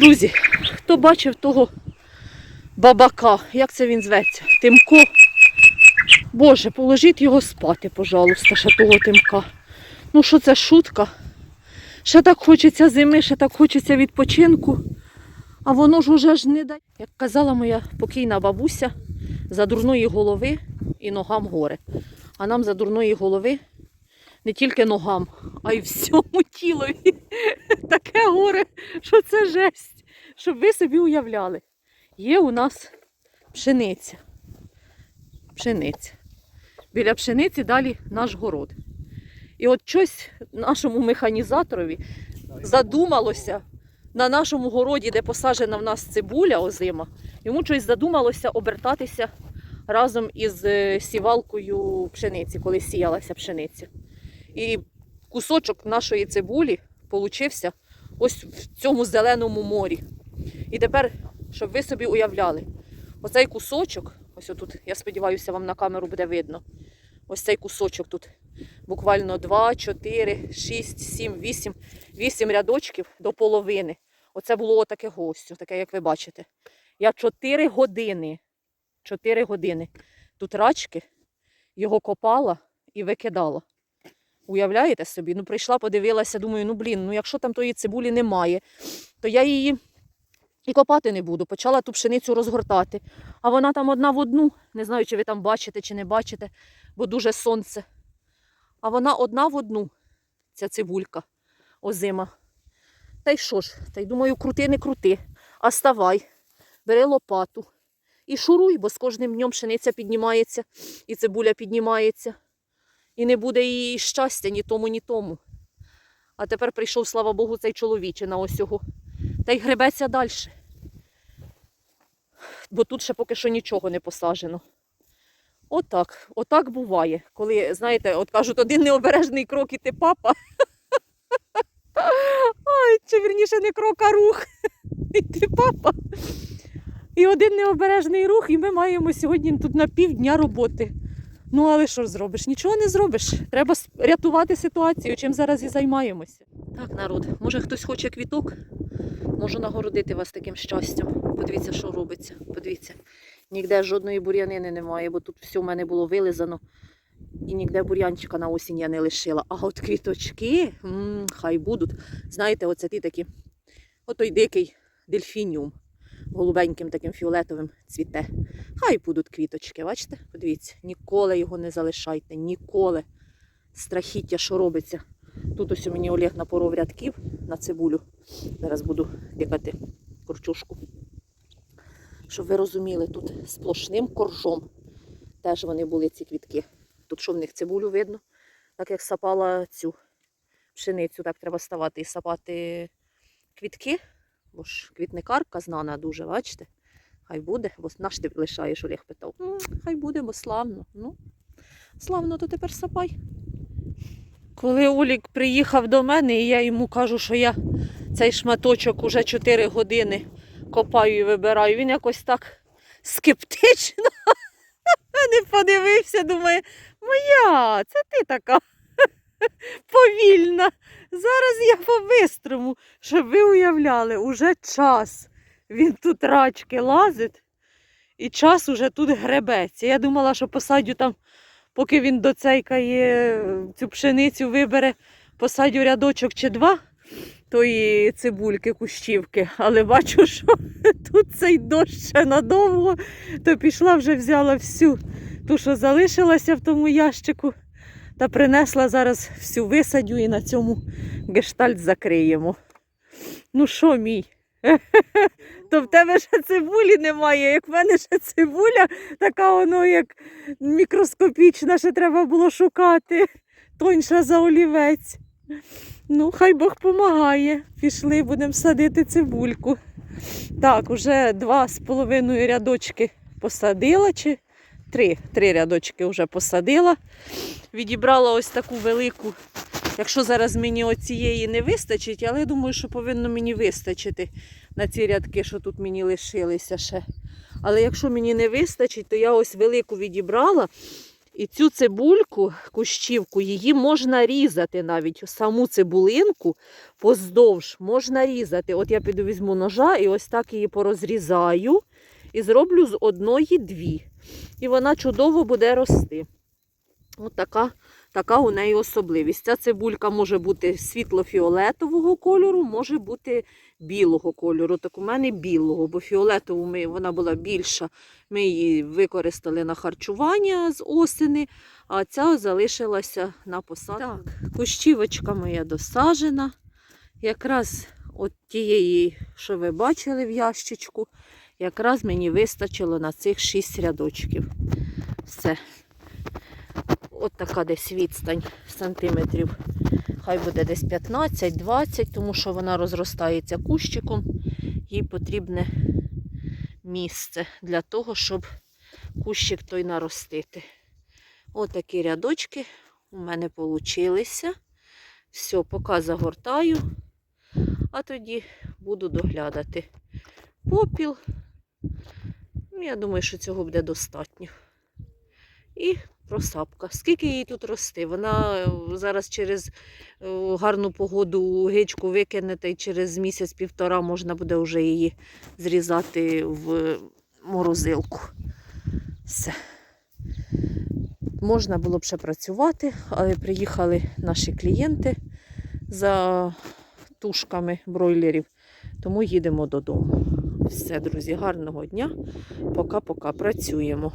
Друзі, хто бачив того бабака, як це він зветься? Тимко. Боже, положіть його спати, пожалуйста, ще того тимка. Ну що це шутка? Ще так хочеться зими, ще так хочеться відпочинку. А воно ж уже ж не дає. Як казала моя покійна бабуся, за дурної голови і ногам горе. А нам за дурної голови не тільки ногам, а й всьому тілові. Таке горе, що це жесть. Щоб ви собі уявляли. Є у нас пшениця. Пшениця. Біля пшениці далі наш город. І от щось нашому механізаторові задумалося на нашому городі, де посаджена в нас цибуля озима, йому щось задумалося обертатися разом із е, сівалкою пшениці, коли сіялася пшениця. І кусочок нашої цибулі получився ось в цьому зеленому морі. І тепер, щоб ви собі уявляли, оцей кусочок, ось отут, я сподіваюся, вам на камеру буде видно. Ось цей кусочок тут буквально 2, 4, 6, 7, 8, 8 рядочків до половини. Оце було таке гостю, таке, як ви бачите. Я 4 години, 4 години тут рачки його копала і викидала. Уявляєте собі? Ну, прийшла, подивилася, думаю, ну блін, ну якщо там тої цибулі немає, то я її і копати не буду. Почала ту пшеницю розгортати. А вона там одна в одну, не знаю, чи ви там бачите, чи не бачите, бо дуже сонце. А вона одна в одну, ця цибулька озима. Та й що ж? Та й думаю, крути, не крути. А ставай, бери лопату і шуруй, бо з кожним днем пшениця піднімається, і цибуля піднімається. І не буде її щастя ні тому, ні тому. А тепер прийшов, слава Богу, цей чоловіче на ось його. Та й гребеться далі. Бо тут ще поки що нічого не посаджено. Отак, отак буває. Коли, знаєте, от кажуть, один необережний крок і ти папа. Ой, чи вірніше не крок, а рух. І ти папа. І один необережний рух, і ми маємо сьогодні тут на півдня роботи. Ну, але що зробиш? Нічого не зробиш. Треба рятувати ситуацію, чим зараз і займаємося. Так, народ, може хтось хоче квіток? Можу нагородити вас таким щастям. Подивіться, що робиться. Подивіться. Ніде жодної бур'янини немає, бо тут все в мене було вилизано. І ніде бур'янчика на осінь я не лишила. А от квіточки, м, хай будуть. Знаєте, оце ті такі, отой дикий дельфініум, голубеньким таким фіолетовим цвіте. Хай будуть квіточки, бачите? Подивіться, ніколи його не залишайте, ніколи. Страхіття, що робиться. Тут ось у мені Олег напоров рядків на цибулю. Зараз буду дикати корчушку. Щоб ви розуміли, тут сплошним коржом теж вони були ці квітки. Тут що в них цибулю видно, так як сапала цю пшеницю, так треба ставати і сапати квітки. Бо ж квітникарка знана дуже, бачите? Хай буде, бо наш ти лишаєш, Олег питав. «М, Хай буде, бо славно. Ну, славно, то тепер сапай. Коли Олік приїхав до мене, і я йому кажу, що я цей шматочок уже 4 години копаю і вибираю, він якось так скептично не подивився, думає, моя, це ти така повільна. Зараз я по-бистрому, щоб ви уявляли, уже час. Він тут рачки лазить, і час уже тут гребеться. Я думала, що посадю там, поки він доцейкає цю пшеницю, вибере, посадю рядочок чи два тої цибульки, кущівки. Але бачу, що тут цей дощ ще надовго, то пішла вже взяла всю ту, що залишилася в тому ящику, та принесла зараз всю висадю і на цьому гештальт закриємо. Ну що, мій? То в тебе ще цибулі немає. Як в мене ще цибуля, така воно як мікроскопічна, ще треба було шукати. Тоньша за олівець. Ну, хай Бог помагає. Пішли, будемо садити цибульку. Так, уже два з половиною рядочки посадила, чи три, три рядочки вже посадила. Відібрала ось таку велику. Якщо зараз мені оцієї не вистачить, але я думаю, що повинно мені вистачити на ці рядки, що тут мені лишилися ще. Але якщо мені не вистачить, то я ось велику відібрала І цю цибульку, кущівку, її можна різати навіть саму цибулинку поздовж можна різати. От я піду візьму ножа і ось так її порозрізаю і зроблю з одної дві. І вона чудово буде рости. От така, така у неї особливість. Ця цибулька може бути світло-фіолетового кольору, може бути білого кольору. Так у мене білого, бо фіолетову ми, вона була більша. Ми її використали на харчування з осени, а ця залишилася на посадку. Так, кущівочка моя досажена. Якраз от тієї, що ви бачили в ящичку, якраз мені вистачило на цих 6 рядочків. Все. От така десь відстань сантиметрів. Хай буде десь 15-20, тому що вона розростається кущиком. Їй потрібне місце для того, щоб кущик той наростити. Отакі рядочки у мене получилися. Все, поки загортаю, а тоді буду доглядати попіл. Ну, Я думаю, що цього буде достатньо. І просапка. Скільки їй тут рости? Вона е, зараз через е, гарну погоду гичку викинете і через місяць-півтора можна буде вже її зрізати в морозилку. Все. Можна було б ще працювати, але приїхали наші клієнти за тушками бройлерів, тому їдемо додому. Все, друзі, гарного дня. Пока-пока працюємо.